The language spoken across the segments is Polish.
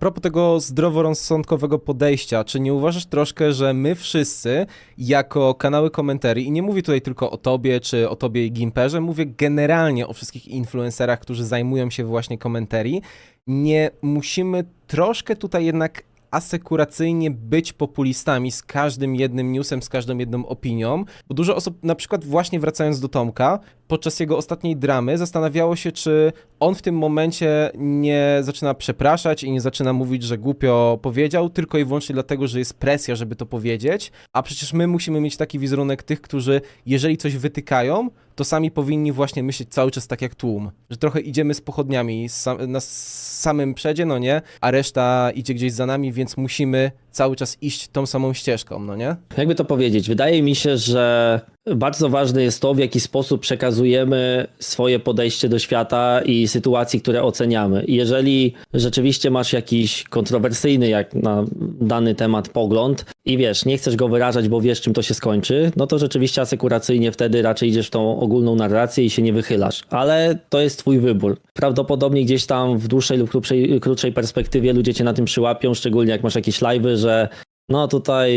propos tego zdroworozsądkowego podejścia, czy nie uważasz troszkę, że my wszyscy, jako kanały komentarii, i nie mówię tutaj tylko o tobie, czy o tobie i Gimperze, mówię generalnie o wszystkich influencerach, którzy zajmują się właśnie komentarii, nie musimy troszkę tutaj jednak asekuracyjnie być populistami z każdym jednym newsem, z każdą jedną opinią, bo dużo osób, na przykład właśnie wracając do Tomka, podczas jego ostatniej dramy zastanawiało się, czy on w tym momencie nie zaczyna przepraszać i nie zaczyna mówić, że głupio powiedział, tylko i wyłącznie dlatego, że jest presja, żeby to powiedzieć, a przecież my musimy mieć taki wizerunek tych, którzy jeżeli coś wytykają, to sami powinni właśnie myśleć cały czas tak jak tłum, że trochę idziemy z pochodniami na samym przedzie, no nie, a reszta idzie gdzieś za nami, więc musimy cały czas iść tą samą ścieżką, no nie? Jakby to powiedzieć, wydaje mi się, że bardzo ważne jest to, w jaki sposób przekazujemy swoje podejście do świata i sytuacji, które oceniamy. I Jeżeli rzeczywiście masz jakiś kontrowersyjny, jak na dany temat pogląd i wiesz, nie chcesz go wyrażać, bo wiesz, czym to się skończy, no to rzeczywiście asekuracyjnie wtedy raczej idziesz w tą ogólną narrację i się nie wychylasz. Ale to jest twój wybór. Prawdopodobnie gdzieś tam w dłuższej lub krótszej, krótszej perspektywie ludzie cię na tym przyłapią, szczególnie jak masz jakieś live'y, że no tutaj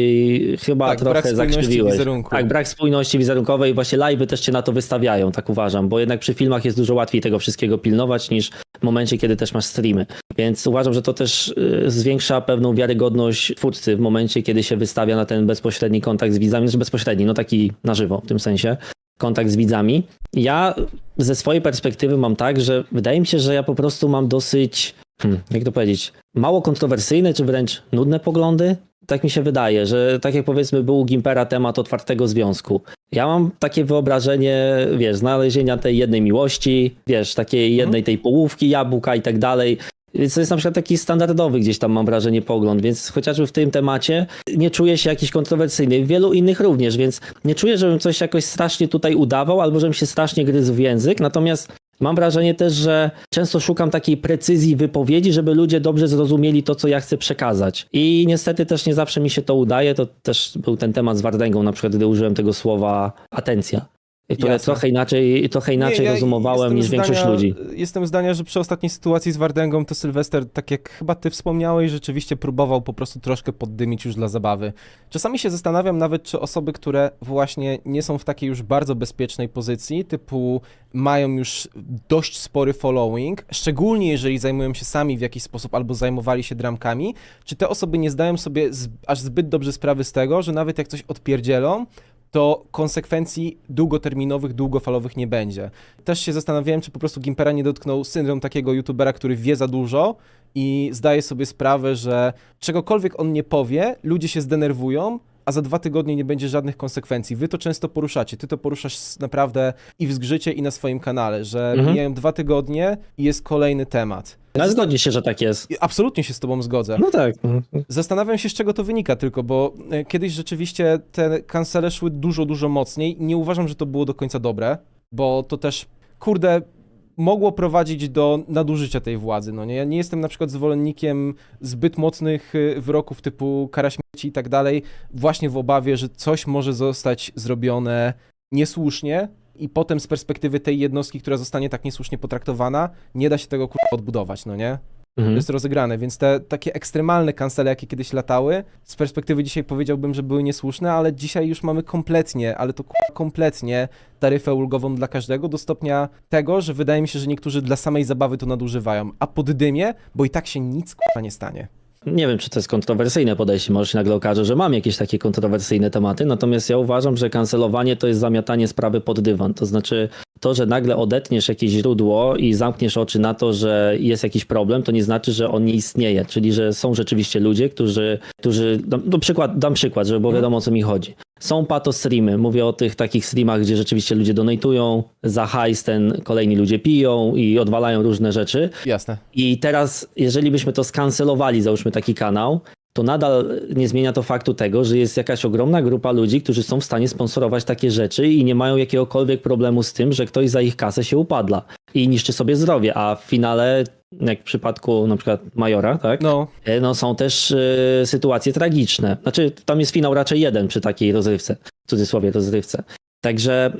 chyba Tak, trochę zakrzywiłeś. Tak, brak spójności wizerunkowej i właśnie live'y też cię na to wystawiają, tak uważam, bo jednak przy filmach jest dużo łatwiej tego wszystkiego pilnować niż w momencie, kiedy też masz streamy. Więc uważam, że to też y, zwiększa pewną wiarygodność twórcy w momencie, kiedy się wystawia na ten bezpośredni kontakt z widzami, znaczy bezpośredni, no taki na żywo w tym sensie, kontakt z widzami. Ja ze swojej perspektywy mam tak, że wydaje mi się, że ja po prostu mam dosyć, hmm, jak to powiedzieć, mało kontrowersyjne, czy wręcz nudne poglądy. Tak mi się wydaje, że tak jak powiedzmy był u Gimpera temat otwartego związku. Ja mam takie wyobrażenie, wiesz, znalezienia tej jednej miłości, wiesz, takiej jednej tej połówki, jabłka i tak dalej. Więc to jest na przykład taki standardowy gdzieś tam mam wrażenie pogląd, więc chociażby w tym temacie nie czuję się jakiś kontrowersyjny, w wielu innych również, więc nie czuję, żebym coś jakoś strasznie tutaj udawał albo żebym się strasznie gryzł w język, natomiast mam wrażenie też, że często szukam takiej precyzji wypowiedzi, żeby ludzie dobrze zrozumieli to, co ja chcę przekazać. I niestety też nie zawsze mi się to udaje, to też był ten temat z Wardęgą, na przykład gdy użyłem tego słowa atencja. Które Jasne. trochę inaczej, trochę inaczej Nie, ja rozumowałem jestem niż większość zdania- ludzi. Jestem zdania, że przy ostatniej sytuacji z Wardęgą to Sylwester, tak jak chyba ty wspomniałeś, rzeczywiście próbował po prostu troszkę poddymić już dla zabawy. Czasami się zastanawiam nawet, czy osoby, które właśnie nie są w takiej już bardzo bezpiecznej pozycji, typu mają już dość spory following, szczególnie jeżeli zajmują się sami w jakiś sposób albo zajmowali się dramkami, czy te osoby nie zdają sobie z, aż zbyt dobrze sprawy z tego, że nawet jak coś odpierdzielą, to konsekwencji długoterminowych, długofalowych nie będzie. Też się zastanawiałem, czy po prostu Gimpera nie dotknął syndrom takiego youtubera, który wie za dużo i zdaje sobie sprawę, że czegokolwiek on nie powie, ludzie się zdenerwują, a za dwa tygodnie nie będzie żadnych konsekwencji. Wy to często poruszacie, ty to poruszasz naprawdę i w zgrzycie, i na swoim kanale, że Mhm. mijają dwa tygodnie i jest kolejny temat. Ale zgodzi się, że tak jest. Absolutnie się z tobą zgodzę. No tak. Zastanawiam się, z czego to wynika tylko, bo e, kiedyś rzeczywiście te kancele szły dużo, dużo mocniej. Nie uważam, że to było do końca dobre, bo to też, kurde, mogło prowadzić do nadużycia tej władzy. No nie? Ja nie jestem na przykład zwolennikiem zbyt mocnych y, wyroków typu kara śmierci i tak dalej, właśnie w obawie, że coś może zostać zrobione niesłusznie i potem z perspektywy tej jednostki, która zostanie tak niesłusznie potraktowana, nie da się tego kurwa odbudować, no nie? Mhm. jest rozegrane, więc te takie ekstremalne kancele, jakie kiedyś latały, z perspektywy dzisiaj powiedziałbym, że były niesłuszne, ale dzisiaj już mamy kompletnie, ale to kompletnie taryfę ulgową dla każdego do stopnia tego, że wydaje mi się, że niektórzy dla samej zabawy to nadużywają, a pod dymie, bo i tak się nic k***a nie stanie. Nie wiem, czy to jest kontrowersyjne podejście, może się nagle okaże, że mam jakieś takie kontrowersyjne tematy, natomiast ja uważam, że kancelowanie to jest zamiatanie sprawy pod dywan. To znaczy to, że nagle odetniesz jakieś źródło i zamkniesz oczy na to, że jest jakiś problem, to nie znaczy, że on nie istnieje. Czyli, że są rzeczywiście ludzie, którzy, którzy dam, no przykład, dam przykład, żeby było wiadomo o co mi chodzi. Są pato streamy, mówię o tych takich streamach, gdzie rzeczywiście ludzie donatują, za hajs ten kolejni ludzie piją i odwalają różne rzeczy. Jasne. I teraz, jeżeli byśmy to skancelowali, załóżmy taki kanał, to nadal nie zmienia to faktu tego, że jest jakaś ogromna grupa ludzi, którzy są w stanie sponsorować takie rzeczy i nie mają jakiegokolwiek problemu z tym, że ktoś za ich kasę się upadla i niszczy sobie zdrowie, a w finale, jak w przypadku na przykład Majora, tak? No, E, no są też e, sytuacje tragiczne. Znaczy, tam jest finał raczej jeden przy takiej rozrywce, w cudzysłowie rozrywce. Także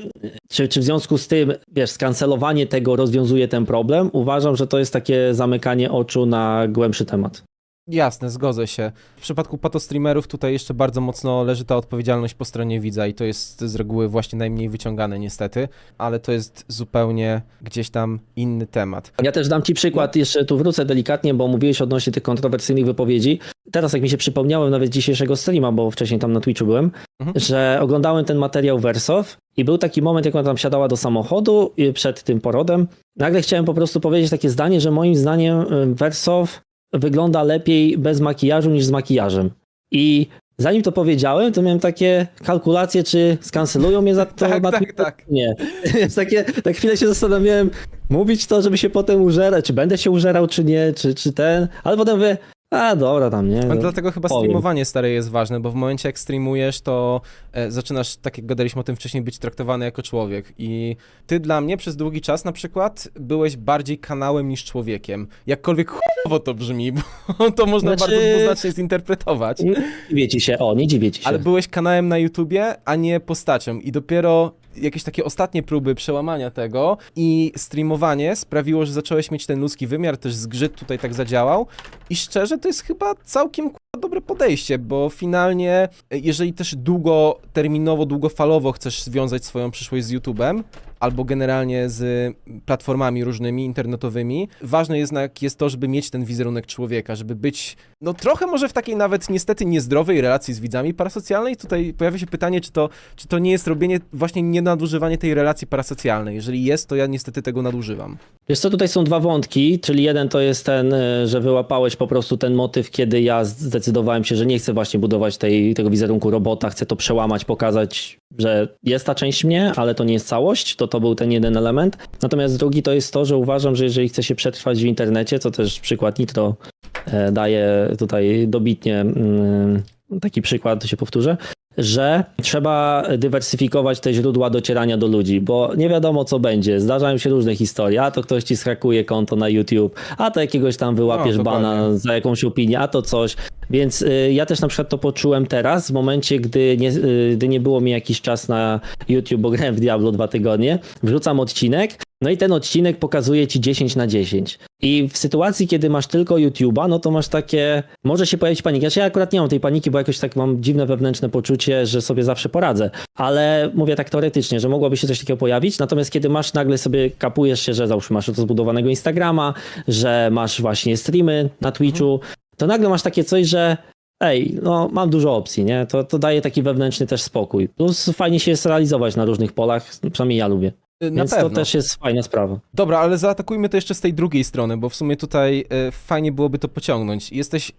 czy, czy w związku z tym, wiesz, skancelowanie tego rozwiązuje ten problem? Uważam, że to jest takie zamykanie oczu na głębszy temat. Jasne, zgodzę się. W przypadku patostreamerów tutaj jeszcze bardzo mocno leży ta odpowiedzialność po stronie widza i to jest z reguły właśnie najmniej wyciągane niestety, ale to jest zupełnie gdzieś tam inny temat. Ja też dam ci przykład, jeszcze tu wrócę delikatnie, bo mówiłeś odnośnie tych kontrowersyjnych wypowiedzi. Teraz jak mi się przypomniałem nawet dzisiejszego streama, bo wcześniej tam na Twitchu byłem, Mhm. że oglądałem ten materiał Wersow i był taki moment, jak ona tam siadała do samochodu i przed tym porodem. Nagle chciałem po prostu powiedzieć takie zdanie, że moim zdaniem y, Wersow wygląda lepiej bez makijażu niż z makijażem. I zanim to powiedziałem, to miałem takie kalkulacje, czy skancelują mnie za to Tak, na tak, tak. Nie. Takie, tak chwilę się zastanawiałem, mówić to, żeby się potem użerać, czy będę się użerał, czy nie, czy, czy ten, ale potem mówię, a dobra tam, nie? No, dlatego chyba powiem. streamowanie stare jest ważne, bo w momencie jak streamujesz, to e, zaczynasz, tak jak gadaliśmy o tym wcześniej, być traktowany jako człowiek. I ty dla mnie przez długi czas na przykład byłeś bardziej kanałem niż człowiekiem. Jakkolwiek chujowo to brzmi, bo to można Znaczy- bardzo dwuznacznie zinterpretować. Nie dziwię ci się, o, nie dziwię ci się. Ale byłeś kanałem na YouTubie, a nie postacią. I dopiero jakieś takie ostatnie próby przełamania tego i streamowanie sprawiło, że zacząłeś mieć ten ludzki wymiar, też zgrzyt tutaj tak zadziałał. I szczerze, to jest chyba całkiem dobre podejście, bo finalnie, e, jeżeli też długoterminowo, długofalowo chcesz związać swoją przyszłość z YouTubem, albo generalnie z platformami różnymi internetowymi, ważne jednak jest to, żeby mieć ten wizerunek człowieka, żeby być, no trochę może w takiej nawet niestety niezdrowej relacji z widzami parasocjalnej. Tutaj pojawia się pytanie, czy to, czy to nie jest robienie, właśnie nie nadużywanie tej relacji parasocjalnej. Jeżeli jest, to ja niestety tego nadużywam. Wiesz co, tutaj są dwa wątki, czyli jeden to jest ten, y, że wyłapałeś po prostu ten motyw, kiedy ja zdecydowałem się, że nie chcę właśnie budować tej, tego wizerunku robota, chcę to przełamać, pokazać, że jest ta część mnie, ale to nie jest całość, to to był ten jeden element. Natomiast drugi to jest to, że uważam, że jeżeli chce się przetrwać w internecie, to też przykład Nitro e, daje tutaj dobitnie mm, taki przykład, to się powtórzę, że trzeba dywersyfikować te źródła docierania do ludzi, bo nie wiadomo co będzie. Zdarzają się różne historie, a to ktoś ci schrakuje konto na YouTube, a to jakiegoś tam wyłapiesz No, bana za jakąś opinię, a to coś. Więc y, ja też na przykład to poczułem teraz, w momencie, gdy nie, y, gdy nie było mi jakiś czas na YouTube, bo grałem w Diablo dwa tygodnie, wrzucam odcinek, no i ten odcinek pokazuje ci 10 na 10. I w sytuacji, kiedy masz tylko YouTube'a, no to masz takie, może się pojawić panika. Znaczy ja akurat nie mam tej paniki, bo jakoś tak mam dziwne wewnętrzne poczucie, że sobie zawsze poradzę. Ale mówię tak teoretycznie, że mogłoby się coś takiego pojawić, natomiast kiedy masz nagle sobie, kapujesz się, że załóżmy masz to zbudowanego Instagrama, że masz właśnie streamy na Twitchu, to nagle masz takie coś, że ej, no mam dużo opcji, nie? To, to daje taki wewnętrzny też spokój. Plus fajnie się jest realizować na różnych polach, przynajmniej ja lubię. Y, Na Więc pewno. to też jest fajna sprawa. Dobra, ale zaatakujmy to jeszcze z tej drugiej strony, bo w sumie tutaj e, fajnie byłoby to pociągnąć. Jesteś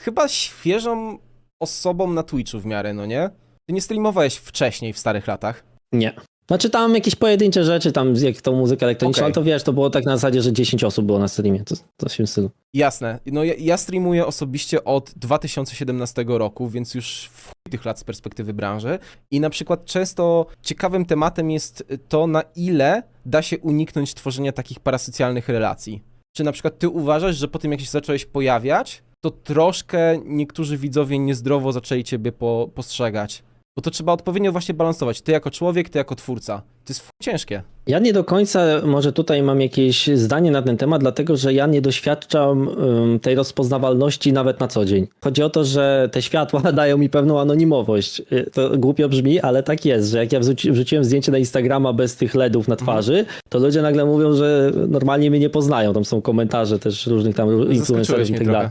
chyba świeżą osobą na Twitchu w miarę, no nie? Ty nie streamowałeś wcześniej w starych latach. Nie. Znaczy tam jakieś pojedyncze rzeczy, tam jak tą muzykę elektroniczną, ale to wiesz, to było tak na zasadzie, że 10 osób było na streamie, to, to się stylu. Jasne. No ja, ja streamuję osobiście od 2017 roku, więc już w tych lat z perspektywy branży. I na przykład często ciekawym tematem jest to, na ile da się uniknąć tworzenia takich parasocjalnych relacji. Czy na przykład ty uważasz, że po tym jak się zacząłeś pojawiać, to troszkę niektórzy widzowie niezdrowo zaczęli ciebie po, postrzegać? Bo to trzeba odpowiednio właśnie balansować. Ty jako człowiek, ty jako twórca. To jest ciężkie. Ja nie do końca może tutaj mam jakieś zdanie na ten temat, dlatego że ja nie doświadczam ym, tej rozpoznawalności nawet na co dzień. Chodzi o to, że te światła dają mi pewną anonimowość. Y, To głupio brzmi, ale tak jest, że jak ja wrzuci, wrzuciłem zdjęcie na Instagrama bez tych LEDów na twarzy, to ludzie nagle mówią, że normalnie mnie nie poznają. Tam są komentarze też różnych tam influencerów i tak dalej.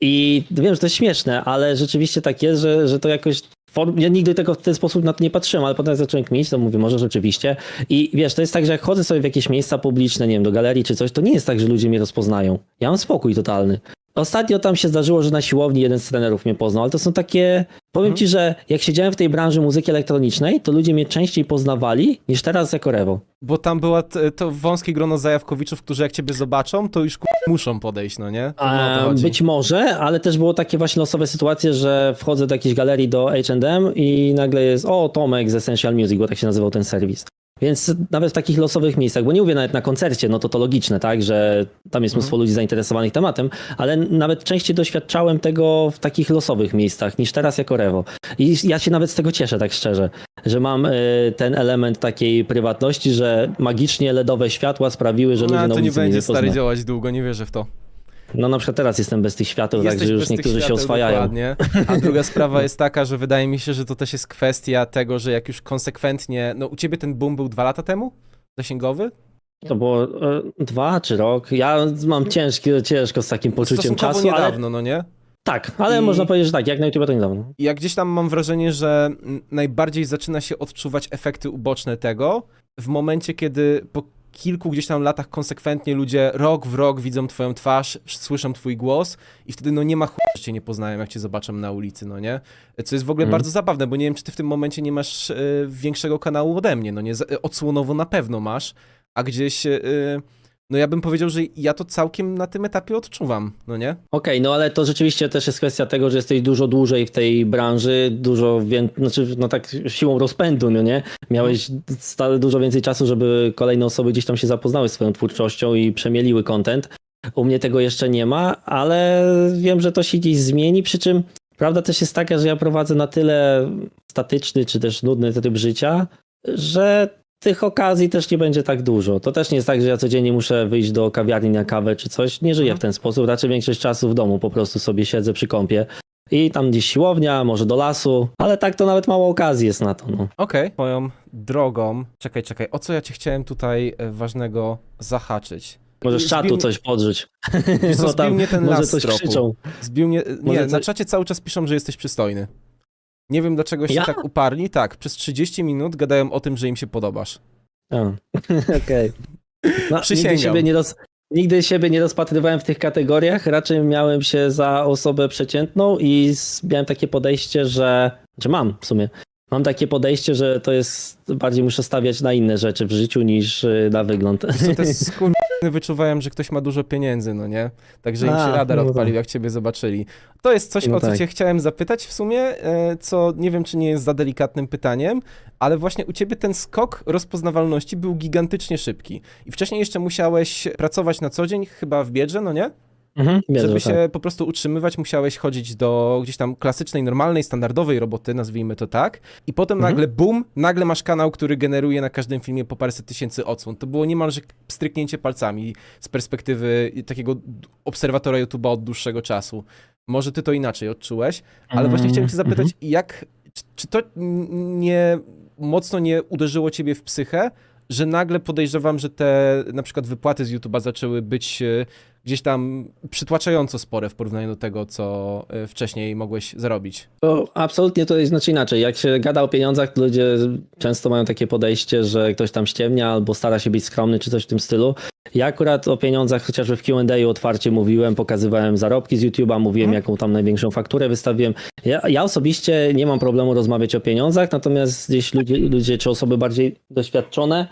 I wiem, że to jest śmieszne, ale rzeczywiście tak jest, że, że to jakoś. Ja nigdy tego w ten sposób na to nie patrzyłem, ale potem jak zacząłem kminić, to mówię, może rzeczywiście. I wiesz, to jest tak, że jak chodzę sobie w jakieś miejsca publiczne, nie wiem, do galerii czy coś, to nie jest tak, że ludzie mnie rozpoznają. Ja mam spokój totalny. Ostatnio tam się zdarzyło, że na siłowni jeden z trenerów mnie poznał, ale to są takie. Powiem ci, że jak siedziałem w tej branży muzyki elektronicznej, to ludzie mnie częściej poznawali niż teraz jako Rewo. Bo tam była t- to wąskie grono zajawkowiczów, którzy jak ciebie zobaczą, to już ku- muszą podejść, no nie? No, o to A, chodzi. być może, ale też było takie właśnie losowe sytuacje, że wchodzę do jakiejś galerii do H&M i nagle jest, o Tomek z Essential Music, bo tak się nazywał ten serwis. Więc nawet w takich losowych miejscach, bo nie mówię nawet na koncercie, no to to logiczne, tak, że tam jest mnóstwo ludzi zainteresowanych tematem, ale nawet częściej doświadczałem tego w takich losowych miejscach niż teraz jako Rewo. I ja się nawet z tego cieszę, tak szczerze, że mam y, ten element takiej prywatności, że magicznie LEDowe światła sprawiły, że ludzie No, na to nie ulicy będzie nie stary działać długo, nie wierzę w to. No na przykład teraz jestem bez tych świateł, Jesteś także już niektórzy się świateł, oswajają. Dokładnie. A druga sprawa jest taka, że wydaje mi się, że to też jest kwestia tego, że jak już konsekwentnie, no u ciebie ten boom był dwa lata temu? Zasięgowy? To było e, dwa czy rok. Ja mam ciężki, ciężko z takim poczuciem czasu, ale niedawno, no nie? tak, ale I- można powiedzieć, że tak, jak na YouTube to niedawno. I jak gdzieś tam mam wrażenie, że najbardziej zaczyna się odczuwać efekty uboczne tego w momencie, kiedy po kilku gdzieś tam latach konsekwentnie ludzie rok w rok widzą twoją twarz, słyszą twój głos i wtedy no nie ma chuj, że cię nie poznają, jak cię zobaczą na ulicy, no nie? Co jest w ogóle Mhm. bardzo zabawne, bo nie wiem, czy ty w tym momencie nie masz y, większego kanału ode mnie, no nie? Z- Odsłonowo na pewno masz, a gdzieś... Y, no ja bym powiedział, że ja to całkiem na tym etapie odczuwam, no nie? Okej, no ale to rzeczywiście też jest kwestia tego, że jesteś dużo dłużej w tej branży, dużo więcej, znaczy no tak siłą rozpędu, no nie? Miałeś stale dużo więcej czasu, żeby kolejne osoby gdzieś tam się zapoznały swoją twórczością i przemieliły content. U mnie tego jeszcze nie ma, ale wiem, że to się gdzieś zmieni, przy czym prawda też jest taka, że ja prowadzę na tyle statyczny czy też nudny tryb życia, że tych okazji też nie będzie tak dużo. To też nie jest tak, że ja codziennie muszę wyjść do kawiarni na kawę czy coś. Nie żyję w ten sposób. Raczej większość czasu w domu po prostu sobie siedzę przy kąpie. I tam gdzieś siłownia, może do lasu, ale tak to nawet mało okazji jest na to. No. Okej, moją drogą. Czekaj, czekaj, o co ja cię chciałem tutaj e, ważnego zahaczyć? Może z czatu coś podrzuć. Wiesz co, Bo zbił mnie ten może las z coś tropu. krzyczą. Zbił mnie. Nie, Może na coś- czacie cały czas piszą, że jesteś przystojny. Nie wiem dlaczego się Ja? tak uparli. Tak, przez 30 minut gadają o tym, że im się podobasz. A, Okej. No, nigdy, Przysięgam. siebie nie roz... nigdy siebie nie rozpatrywałem w tych kategoriach. Raczej miałem się za osobę przeciętną i z... miałem takie podejście, że. Czy mam w sumie. Mam takie podejście, że to jest. Bardziej muszę stawiać na inne rzeczy w życiu niż y, na wygląd. Co te skurwysyny wyczuwają, że ktoś ma dużo pieniędzy, no nie? Także im się A, radar no tak. odpalił, jak ciebie zobaczyli. To jest coś, No o co tak. cię chciałem zapytać w sumie, e, co nie wiem, czy nie jest za delikatnym pytaniem, ale właśnie u ciebie ten skok rozpoznawalności był gigantycznie szybki. I wcześniej jeszcze musiałeś pracować na co dzień, chyba w biedrze, no nie? Mhm, Żeby że się tak. po prostu utrzymywać, musiałeś chodzić do gdzieś tam klasycznej, normalnej, standardowej roboty, nazwijmy to tak. I potem Mhm. nagle, bum, nagle masz kanał, który generuje na każdym filmie po paręset tysięcy odsłon. To było niemalże stryknięcie palcami z perspektywy takiego obserwatora YouTube'a od dłuższego czasu. Może ty to inaczej odczułeś, ale Mhm, właśnie chciałem cię zapytać, mhm. jak, czy, czy to nie mocno nie uderzyło ciebie w psychę, że nagle podejrzewam, że te na przykład wypłaty z YouTube'a zaczęły być e, gdzieś tam przytłaczająco spore w porównaniu do tego, co e, wcześniej mogłeś zarobić. To absolutnie to jest znaczy inaczej. Jak się gada o pieniądzach, to ludzie często mają takie podejście, że ktoś tam ściemnia albo stara się być skromny czy coś w tym stylu. Ja akurat o pieniądzach chociażby w Q&A otwarcie mówiłem, pokazywałem zarobki z YouTube'a, mówiłem Mhm. jaką tam największą fakturę wystawiłem. Ja, ja osobiście nie mam problemu rozmawiać o pieniądzach, natomiast gdzieś ludzie, ludzie czy osoby bardziej doświadczone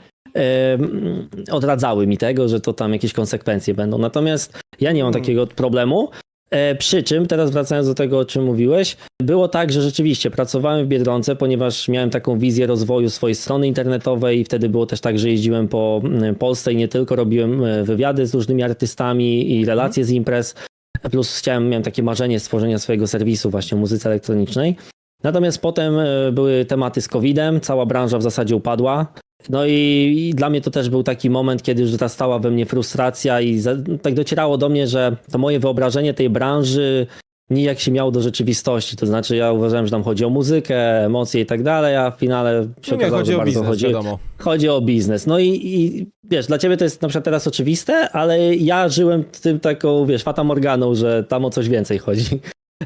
odradzały mi tego, że to tam jakieś konsekwencje będą. Natomiast ja nie mam Hmm. takiego problemu. E, Przy czym, teraz wracając do tego, o czym mówiłeś, było tak, że rzeczywiście pracowałem w Biedronce, ponieważ miałem taką wizję rozwoju swojej strony internetowej i wtedy było też tak, że jeździłem po mm, Polsce i nie tylko, robiłem e, wywiady z różnymi artystami i relacje z imprez, plus chciałem, miałem takie marzenie stworzenia swojego serwisu właśnie muzyce elektronicznej. Natomiast potem e, były tematy z COVID-em, cała branża w zasadzie upadła. No i, i dla mnie to też był taki moment, kiedy już stała we mnie frustracja i za, tak docierało do mnie, że to moje wyobrażenie tej branży nijak się miało do rzeczywistości. To znaczy ja uważałem, że tam chodzi o muzykę, emocje i tak dalej, a w finale się No nie, okazało, chodzi że o bardzo biznes, chodzi, wiadomo. chodzi o biznes. No i, i wiesz, dla ciebie to jest na przykład teraz oczywiste, ale ja żyłem tym taką, wiesz, Fata Morganą, że tam o coś więcej chodzi.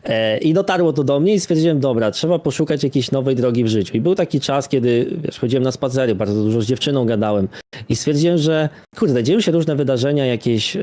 E, I dotarło to do mnie i stwierdziłem, dobra, trzeba poszukać jakiejś nowej drogi w życiu. I był taki czas, kiedy, wiesz, chodziłem na spacery, bardzo dużo z dziewczyną gadałem i stwierdziłem, że kurde, dzieją się różne wydarzenia jakieś e,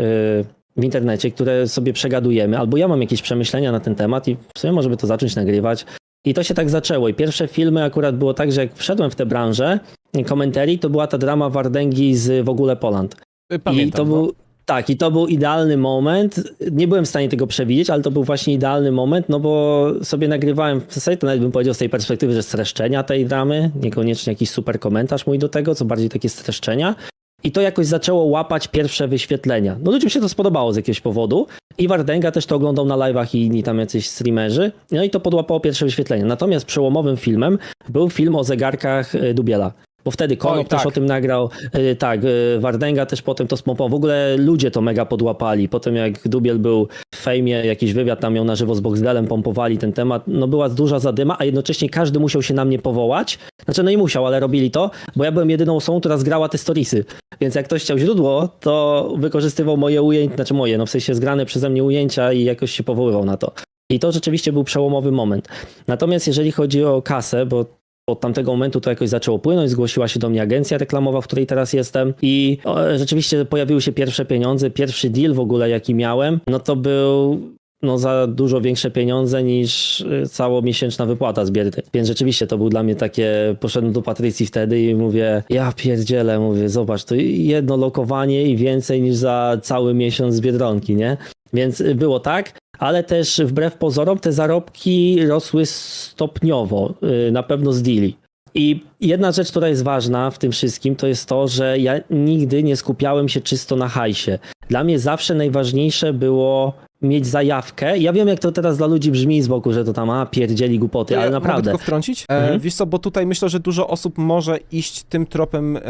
w internecie, które sobie przegadujemy, albo ja mam jakieś przemyślenia na ten temat i w sumie może by to zacząć nagrywać. I to się tak zaczęło. I pierwsze filmy akurat było tak, że jak wszedłem w tę branżę, komentarii, to była ta drama Wardęgi z w ogóle Poland. Pamiętam. I to no. był, tak, i to był idealny moment. Nie byłem w stanie tego przewidzieć, ale to był właśnie idealny moment, no bo sobie nagrywałem, w zasadzie to nawet bym powiedział z tej perspektywy, że streszczenia tej dramy, niekoniecznie jakiś super komentarz mój do tego, co bardziej takie streszczenia. I to jakoś zaczęło łapać pierwsze wyświetlenia. No ludziom się to spodobało z jakiegoś powodu. I Wardęga też to oglądał na live'ach i inni tam jacyś streamerzy. No i to podłapało pierwsze wyświetlenia. Natomiast przełomowym filmem był film o zegarkach e, Dubiela. Bo wtedy Konop Oj, też tak. o tym nagrał, y, tak, y, Wardęga też potem to smopował, w ogóle ludzie to mega podłapali, potem jak Dubiel był w fejmie, jakiś wywiad tam miał na żywo z Boxdelem, pompowali ten temat, no była duża zadyma, a jednocześnie każdy musiał się na mnie powołać, znaczy no i musiał, ale robili to, bo ja byłem jedyną osobą, która zgrała te storiesy, więc jak ktoś chciał źródło, to wykorzystywał moje ujęcia, znaczy moje, no w sensie zgrane przeze mnie ujęcia i jakoś się powoływał na to. I to rzeczywiście był przełomowy moment. Natomiast jeżeli chodzi o kasę, bo od tamtego momentu to jakoś zaczęło płynąć, zgłosiła się do mnie agencja reklamowa, w której teraz jestem i o, rzeczywiście pojawiły się pierwsze pieniądze, pierwszy deal w ogóle jaki miałem, no to był no za dużo większe pieniądze niż y, całomiesięczna wypłata z Bierdy. Więc rzeczywiście to był dla mnie takie, poszedłem do Patrycji wtedy i mówię, ja pierdzielę, mówię, zobacz, to jedno lokowanie i więcej niż za cały miesiąc z Biedronki, nie? Więc y, było tak, ale też wbrew pozorom te zarobki rosły stopniowo, y, na pewno z deali. I jedna rzecz, która jest ważna w tym wszystkim, to jest to, że ja nigdy nie skupiałem się czysto na hajsie. Dla mnie zawsze najważniejsze było mieć zajawkę. Ja wiem, jak to teraz dla ludzi brzmi z boku, że to tam, a, pierdzieli głupoty, Ja ale Mogę naprawdę. tylko wtrącić? E, Mhm. Wiesz co, bo tutaj myślę, że dużo osób może iść tym tropem, e,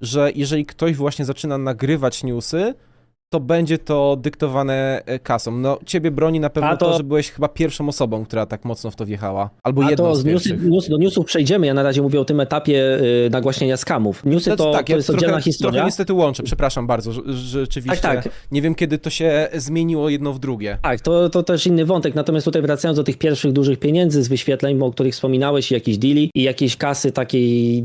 że jeżeli ktoś właśnie zaczyna nagrywać newsy, to będzie to dyktowane e, kasą. No, ciebie broni na pewno A to... to- że byłeś chyba pierwszą osobą, która tak mocno w to wjechała. Albo A jedną to z z newsy, pierwszych. news, do newsów przejdziemy. Ja na razie mówię o tym etapie y, nagłaśniania skamów. Newsy Znaczy, to, tak, to ja jest trochę, oddzielna trochę historia. niestety łączę, przepraszam bardzo, że- rzeczywiście. Tak, tak. Nie wiem, kiedy to się zmieniło jedno w drugie. Tak, to, to też inny wątek. Natomiast tutaj wracając do tych pierwszych dużych pieniędzy z wyświetleń, o których wspominałeś, i jakiejś deali i jakiejś kasy takiej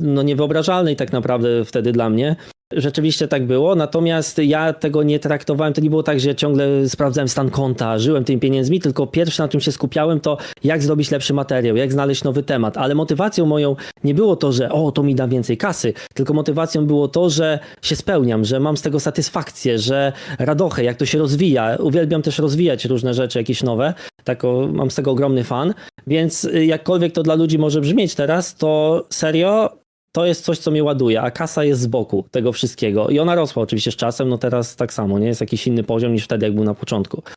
no niewyobrażalnej tak naprawdę wtedy dla mnie. Rzeczywiście tak było, natomiast ja tego nie traktowałem, to nie było tak, że ja ciągle sprawdzałem stan konta, żyłem tymi pieniędzmi, tylko pierwsze na czym się skupiałem to jak zrobić lepszy materiał, jak znaleźć nowy temat, ale motywacją moją nie było to, że o, to mi da więcej kasy, tylko motywacją było to, że się spełniam, że mam z tego satysfakcję, że radochę, jak to się rozwija. Uwielbiam też rozwijać różne rzeczy, jakieś nowe. Tak, o, mam z tego ogromny fan. Więc jakkolwiek to dla ludzi może brzmieć teraz, to serio to jest coś, co mnie ładuje, a kasa jest z boku tego wszystkiego. I ona rosła oczywiście z czasem, no teraz tak samo, nie? Jest jakiś inny poziom niż wtedy, jak był na początku.